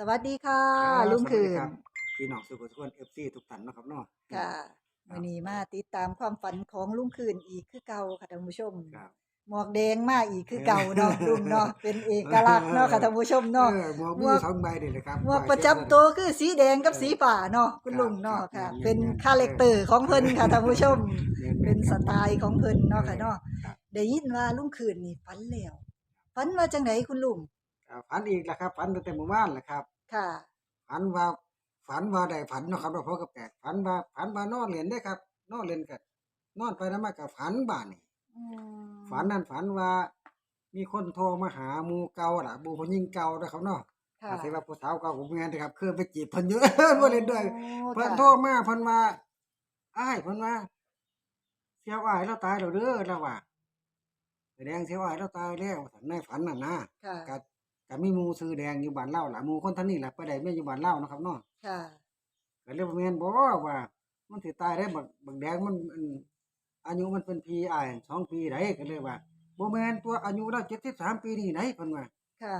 สวัสดีค่ะครับลุงสวัสคืดีนรับพี่น้องสุขทุกคนเอฟซีทุกท่านเนาะครับเนาะ ค่ะวันนี้มาติดตามความฝันของลุงคืนอีกคือเก่าค่ะท่านผู้ชม ครับ หมวกแดงมาอีกคือเก่าเนาะลุงเนาะเป็นเอกลักษณ์เนาะค่ะท่านผู้ชมเนาะ เออหมวกหมมีวก สองใบนี่แหละครับ หมวกประจำตัวคือสีแดงกับสีป่าเนาะคุณลุงเนาะค่ะเป็นคาแรคเตอร์ของเพิ่นค่ะท่านผู้ชม เป็นสไตล์ของเพิ่นเนาะค่ะเนาะครับ ได้ยินว่าลุงคืนนี่ฝันแล้วฝันว่าจังไดคุณลุง ครับฝันอีกแล้วครับฝันตั้งแต่เมื่อวานแหละครับ ค่ะ ฝันว่าฝันว่าได้ฝันเนาะครับเราพอกับแปลกฝันว่าฝันว่านอนเล่นได้ครับ นอนเล่นกับนอนไปนอนมากับฝันบ้านนี่อืมฝันนั่นฝันว่า มีคนโทรมาหาหมู่เก่าล่ะหมู่ผู้หญิงเก่าเด้อครับเนาะค่ะอาศัยว่าผู้สาวเก่าผมแม่นนะครับเคยไปจีบเพิ่นอยู่บ่เล่นด้วย โอ้เพิ่นค่ะโทรมาเพิ่นว่าอ้ายเพิ่นว่าเสียวอ้ายเราตายแล้วเด้อแล้วว่าแสดงเสียวอ้ายเราตายแล้วว่าซั่นในฝันน่ะนะค่ะก็ ก็มีหมู่ซื้อแดงอยู่บ้านเล่าล่ะหมู่คนท่านนี้แหละไปได้แม่อยู่บ้านเล่าเนาะครับเนาะค่ะก็เลยว่าแม่นบ่ว่า มันสิตายได้บักบักแดงมันอันอายุมันเป็นปีอ้ายสองปีได้ก็เลยว่าบ่แม่นตัวอายุเรา73ปีนี่ได้เพิ่นว่าค่ะ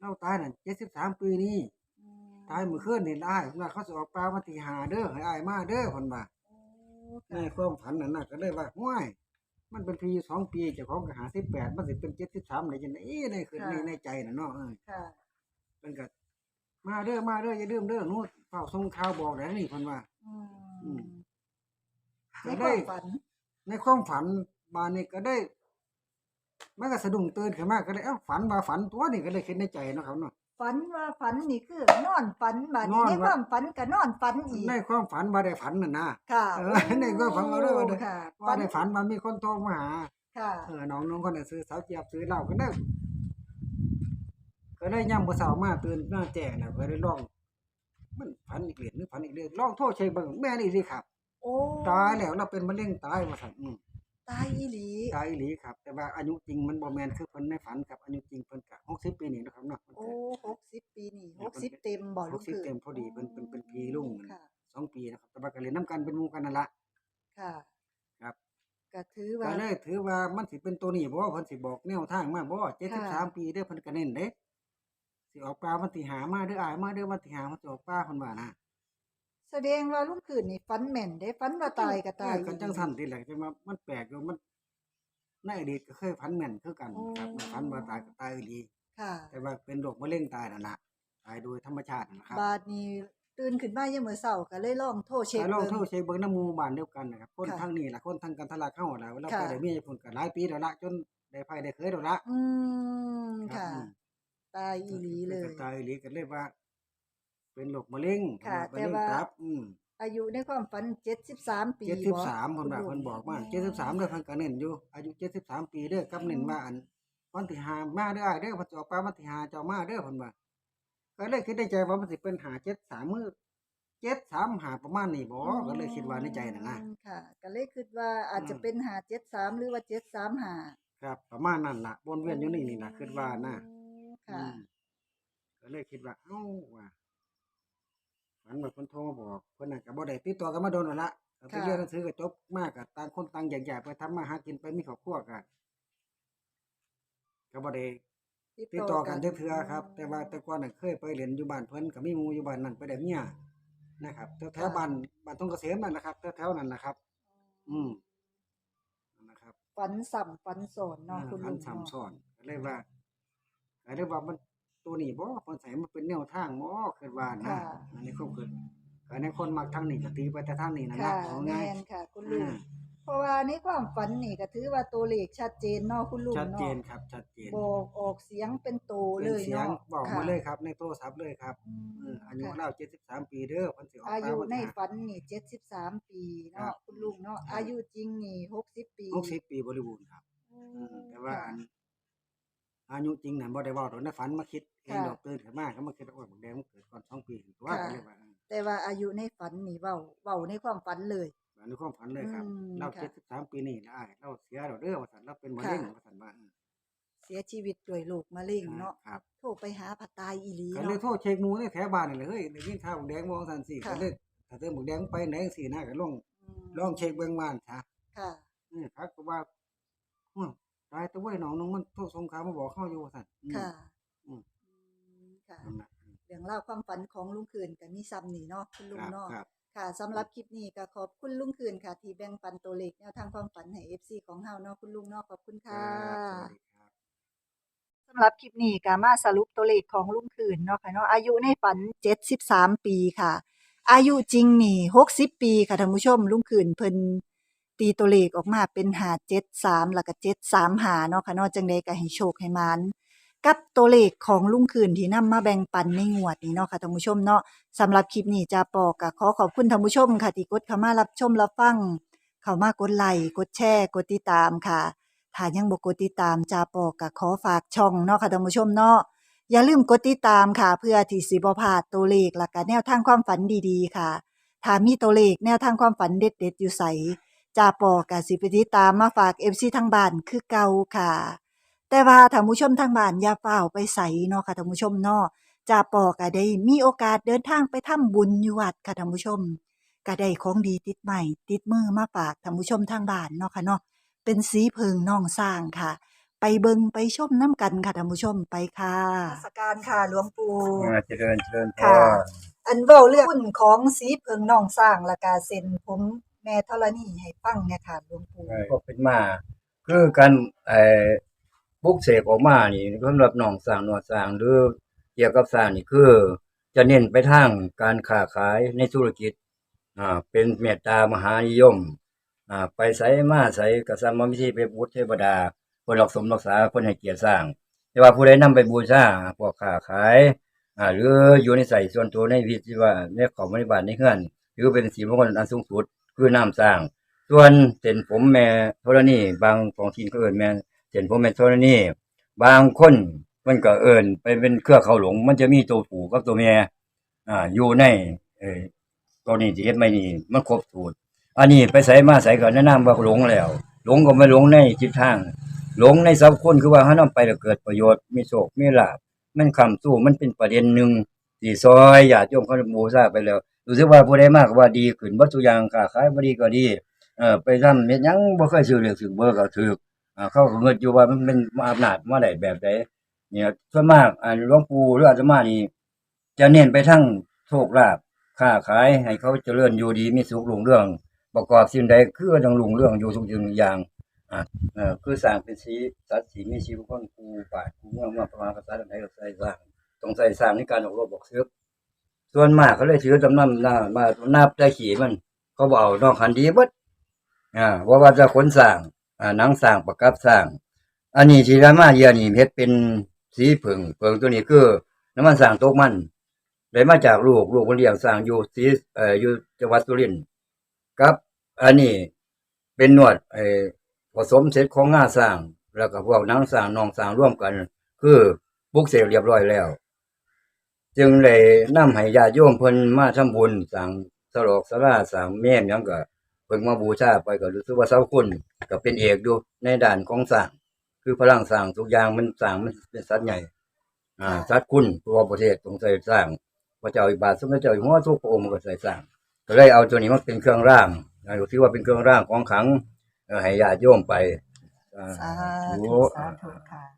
เราตายนั่น73ปีนี่อืมตายมื้อคืนนี่อ้ายเพิ่นว่าเขาสิออกปลาวันที่ห้าเด้อให้อ้ายมาเด้อเพิ่นว่าโอ้ในค่ะความฝันนั่นน่ะก็เลยว่าห้วย มันเป็นปีสองปีเจ้าของก็หาสิบแปดมันสิเป็นเจ็ดสิบสามอะไรจังไดในคืนในในใจน่ะเนาะเออค่ะ มันก็มาเด้อมาเด้ออย่าลืมเด้อนู้นเฝ้าส่งข่าวบอกแล้วนี่เพิ่นว่าอือืมมในความฝันในความฝันบานนี้ก็ได้ มันก็สะดุ้งตื่นขึ้นมาก็เลยเอ้าฝันว่าฝันตัวนี่ก็เลยคิดในใจเนาะครับเนาะ ฝันว่าฝันนี่คือนอนฝันบัดนนี้อนในว่า ความฝันก็นอนฝันอีกในความฝันว่าได้ฝันน่ะนะ ค่ะเออในความฝันว่าเด้อว่าเด้อค่ะว่าได้ฝันว่ามีคนโทรมาหา ค่ะเออน้องน้องคนน่ะซื้อสาวเจี๊ยบซื้อเหล้าก็ได้ก็ได้ย่ำบ่เช้ามาตื่นหน้าแจ้งน่ะก็ได้ลอง มันฝันอีกเรื่องนึงฝันอีกเรื่องลองโทรใช้เบิ่งแม่นี่สิครับ โอ้ตายแล้วเราเป็นมะเร็งตายว่าซั่นอืม ตายอีหลี ตายอีหลีครับ แต่ว่าอายุจริงมันบ่แม่นคือเพิ่นในฝันครับอายุจริงเพิ่นก็60ปีนี่นะครับเนาะเพิ่นโอ้ก็หกสิบปีนี่หกสิบเต็มบ่ลูก60เต็มพอดีเพิ่นเป็นเป็นปีลุงนั่นค่ะ สองปีนะครับ แต่ว่าก็เรียนนํกันเป็นหมู่กันนั่นล่ะค่ะครับก็ถือก็ว่าเลยถือว่ามันสิเป็นตัวนี้บ่เพิ่นสิบอกแนวทางมาบ่73ปีเด้อเพิ่นก็เน้นเด้สิออกปลาวันที่หามาเด้ออายมาเด้อวันที่หามันสิออกปลาเพิ่นว่านะ แสดงว่าลุงคืนนี่ฝันแม่นได้ฝันว่าตายก็ตายเออก็จังซั่นติแหละแต่ว่ามันแปลกอยู่มันในอดีตก็เคยฝันแม่นคือกันครับฝันว่าตายก็ตายอีหลีค่ะ แต่ว่าเป็นโรคมะเร็งตายนั่นล่ะตายโดยธรรมชาตินั่นล่ะครับบาดนี้ตื่นขึ้นมายามมื้อเช้าก็เลยลองโทรเช็คถ้าลองเบิ่งโทรเช็คเบิ่งน้ำหมู่บ้านเดียวกันนะครับคนค่ะทางนี้ล่ะคนทางกันทะลักเฮาล่ะเราค่ะไปได้เมียเพิ่นก็หลายปีแล้วล่ะจนได้ไผได้เคยแล้วล่ะอืมครับค่ะอืมตายอีหลีเลยตายอีหลีก็เลยว่า เป็นโรคมะเร็งค่ะมะเร็งแต่ว่าตับอืมอายุในความฝัน73ปีเจ็ดสิบสามเพิ่นว่าคุณลุงเพิ่นบอกมาเจ็ดสิบสามเด้อเพิ่นก็เน้นอยู่ อายุเจ็ดสิบสามปีเด้อกับเน้นว่าอันวันที่ห้ามาเด้ออ้ายเด้อเพิ่นจะออกปลาวันที่ห้าเจ้ามาเด้อเพิ่นว่าก็เลยคิดในใจว่ามันสิเป็นหาเจ็ดสามมื้อเจ็ดสามหาประมาณนี้บ่ก็เลยคิดว่าในใจน่ะนะอืมค่ะ ก็เลยคิดว่าอาจจะอืมเป็น573หรือว่า735ครับ ประมาณนั้นล่ะวนเวียนอยู่นี่นี่นะคิดว่านะค่ะอืมก็เลยคิดว่าเอ้าว่า ฝันว่าเพิ่นโทรมาบอกเพิ่นน่ะก็บ่ได้ติดต่อกันมาโดนแล้วล่ะก็ไปค่ะ เรียนหนังสือก็จบมากก็ต่างคนต่างแยกย้ายไปทำมาหากินไปมีครอบครัวกันก็บ่ได้ติดต่อกันเทื่อๆครับ แต่ว่าแต่ก่อนน่ะเคยไปเรียนอยู่บ้านเพิ่นก็มีหมู่อยู่บ้านนั้นไปได้เมียนะครับแถวๆบ้านบ้านตรงเกษมนั่นนะครับแถวๆนั้นนะครับ อืมนั่นนะครับ ฝันสัมฝันสอนเนาะคุณพัลุนงสามเนาะซ้อนก็เลยว่าก็เลยว่ามัน ตัวนี้บ่เพิ่นใส่มันเป็นแนวทางบ่คิดว่านะค่ะอันนี้ความคิดก็ในคนมักทางนี้ก็ตีไปแต่ทางนี้นั่นค่ะล่ะเอาแม่ง่ายนค่ะ คุณลุงอ่าเพราะว่าในความฝันนี่ก็ถือว่าตัวเลขชัดเจนเนาะคุณลุงชัดเจเนาะนครับ ชัดเจนบอกออกเสียงเป็นโตเลเป็นยเสียงเนาะบอกค่ะมาเลยครับ ในโทรศัพท์เลยครับอืมเอออายุค่ะ เรา73 ปีเด้อเพิ่นสิออกอาตามยุวันในที่ห้าฝันนี่73ปีครัเนาะบคุณลุงเนาะครับอายุจริงนี่60ปีหกสิบปีบริบูรณ์ครับ อืเอมอแต่ว่าค่ะอัน อายุจริงน่ะบ่ได้เว้าดอกในฝันมาคิดเองค่ะ ดอกตื่นขึ้นมาก็มาคิดว่าบักแดงมันเกิดก่อน2ปีว่าค่ะก็เลยว่าเออแต่ว่าอายุในฝันนี่เว้าเว้าในความฝันเลย อันนี้ความฝันเลยครับ อืมเราค่ะ73ปีนี่ละอ้ายเราเสียแล้วเด้อว่าซั่นเราเป็นมะเร็งค่ะว่าซั่นว่าเออเสียชีวิตด้วยโรคมะเร็งเนาะครับ โทรไปหาผัดตายอีหลีก็เนาะเลยโทรเช็คหมู่ในแถวบ้านนี่แหละเฮ้ยได้ยินข่าวบักแดงบ่ว่าซั่นสิค่ะ ก็เลยถ้าเติมบักแดงไปไหนจังซี่นะก็ลองมลองเช็คเบิ่งว่านซะค่ะ เออครับก็ว่าฮ้ย ตายแตัวเว้ยน้องนึงมันโทรสงครามมาบอกเฮาอยู่ว่าซั่นอืมค่ะอืมอืมค่ะ นั่นน่ะเรื่องเล่าวความฝันของลุงคืนก็มีซ้ำนี่เนาะคุณลุงครับเนาะ ครับ ค่ะสำหรับคลิปนี้ก็ขอบคุณลุงคืนค่ะ ที่แบ่งปันตัวเลขแนวทางความฝันให้ FC ของเฮาเนาะคุณลุงเนาะขอบคุณครัค่ะบสวัสดีครับ สำหรับคลิปนี้ก็มาสรุปตัวเลขของลุงคืนเนาะค่ะเนาะอายุในฝัน 73 ปีค่ะ อายุจริงนี่ 60 ปีค่ะท่านผู้ชมลุงคืนเพิ่น ตีตัวเลขออกมาเป็น573แล้วก็735เนาะค่ะเนาะจังไดก็ให้โชคให้มานกับตัวเลขของลุงคืนที่นำมาแบ่งปันในงวดนี้เนาะค่ะท่านผู้ชมเนาะสำหรับคลิปนี้จาปอกก็ขอขอบคุณท่านผู้ชมค่ะที่กดเข้ามารับชมรับฟัง เข้ามากดไลค์กดแชร์กดติดตามค่ะถ้ายังบ่กดติดตามจาปอกก็ขอฝากช่องเนาะค่ะท่านผู้ชมเนาะอย่าลืมกดติดตามค่ะ เพื่อที่สิบ่พลาดตัวเลขและก็แนวทางความฝันดีๆ ค่ะถ้ามีตัวเลขแนวทางความฝันเด็ดๆอยู่ไส จาปอก็สิไปติดตามมาฝาก FC ทางบ้านคือเก่าค่ะ แต่ว่าท่านผู้ชมทางบ้านอย่าเฝ้าวไปใสเนาะค่ะท่านผู้ชมเนาะจาปอก็ได้มีโอกาสเดินทางไปทำบุญอยู่วัดค่ะท่านผู้ชมก็ได้ของดีติดใหม่ติดมือมาฝากท่านผู้ชมทางบ้านเนาะค่ะเนาะเป็นสีเพิงน้องสร้างค่ะ ไปเบิงไปชมน้ำกันค่ะท่านผู้ชมไปค่ะสการค่ะหลวงปู่อ่าเจริญเจริญพค่ะรอันเว้าเรื่องหุ้นของสีเพิงน้องสร้างและกาเซ็นผมแม่ธรณีให้ฟังเนี่ยค่ะหลวงปู่ก็เป็นมา คือการไอ้ปลุกเสกออกมานี่สำหรับน้องสร้างหนวดสร้างหรือเกี่ยวกับสร้างนี่คือ จะเน้นไปทางการค้าขายในธุรกิจอ่าเป็นเมตตามหานิยมอ่าไปไสมาไสก็สร้างมาวิธีไปบูชเทวดาเพิ่นรักสมรักษาเพิ่นให้เกียรติสร้าง แต่ว่าผู้ใดนำไปบูชาพวกค้าขายอ่าหรืออยู่ในใส่ส่วนตัวในวิธีว่าในของบริบาลในเฮือนถือเป็นสีมงคลอันสูงสุด คือน้ำสร้าง ส่วนเส้นผมแม่โทรนี่บางของทีนก็เอิ้นแม่เส้นผมแม่โทรนี่บางคนมันก็เอิ้นไปเป็นเครือเขาหลง มันจะมีตัวผูกับตัวแม่อ่าอยู่ในเออตัวนี้ที่เฮ็ดไม่นี่มันครบสูตรอันนี้ไปใส่มาใส่ก็แนะนำว่าหลงแล้ว หลงก็ไม่หลงในจิตทาง หลงในสัพคนคือว่าเฮานำไปแล้วเกิดประโยชน์มีโชคมีลาภมันคำสู้มันเป็นประเด็นหนึ่งที่ซอยญาติโยมเขาบูชาไปแล้ว รู้สึกว่าผู้ใดมากว่าดีขึ้นบ่ทุอย่างค้าขายบ่ดีก็ดีเออไปทำเฮ็ดยังบ่เคยซื้อเลือกซื้อเบอร์ก็ถูกอ่าเขาเงินอยู่ว่ามันเป็นอำนาจมาได้แบบใดเนี่ยส่วนมากอ่าหลวงปู่หรืออาตมานี่จะเน้นไปทั้งโชคลาภค้าขายให้เขาเจริญอยู่ดีมีสุขรุ่งเรื่อง ประกอบสิ่งใดคือต้องรุ่งเรื่องอยู่ทุกสิ่งทุกอย่างอ่าเออคือสร้างเป็นสีสัตว์สีมีชีวิตคนกูป่ากูเมืองมาประมาณภาษาใดก็ใส่สร้างต้องใส่สร้างในการออกรบบอกซื้อ ส่วนมากเขาเลยถือจำนำหน้ามานับได้ขี่มัน เขาบเอานอกคันดีเบิดอ่าว่าว่าจะขนสร้างอ่าหนังสร้างประกับสร้างอันนี้ที่รามาเยียนี่เฮ็ดเป็นสีเผิงเผิงตัวนี้คือน้ำมันสร้างตกมันได้มาจากลูกลูกคนเลี้ยงสร้างอยู่สีเอ่ออยู่จังหวัดสุรินทร์ครับ อันนี้เป็นนวดไอ้ผสมเสร็จของงาสร้าง แล้วก็พวกนังสร้างนองสร้างร่วมกัน คือปลุกเสกเรียบร้อยแล้ว จึงเลยนำให้ญาติโยมเพิ่นมาทำบุญสร้างสลอกสลาสร้างแม่มหยังก็เพิ่งมาบูชาไปก็รู้สึกว่าเสาคุณก็เป็นเอกอยู่ในด้านของสร้างคือพลังสร้างทุกอย่างมันสร้างมันเป็นสัตว์ใหญ่ อ่าสัตว์คุณตัวประเทศต้องใส่สร้างพระเจ้าอิบาทสมเด็จเจ้าอยู่หัวทุกพระองค์ก็ใส่สร้างก็เลยเอาตัวนี้มาเป็นเครื่องร่างอ่าถือว่าเป็นเครื่องร่างของขังให้ญาติโยมไปสาธุสาธุค่ะ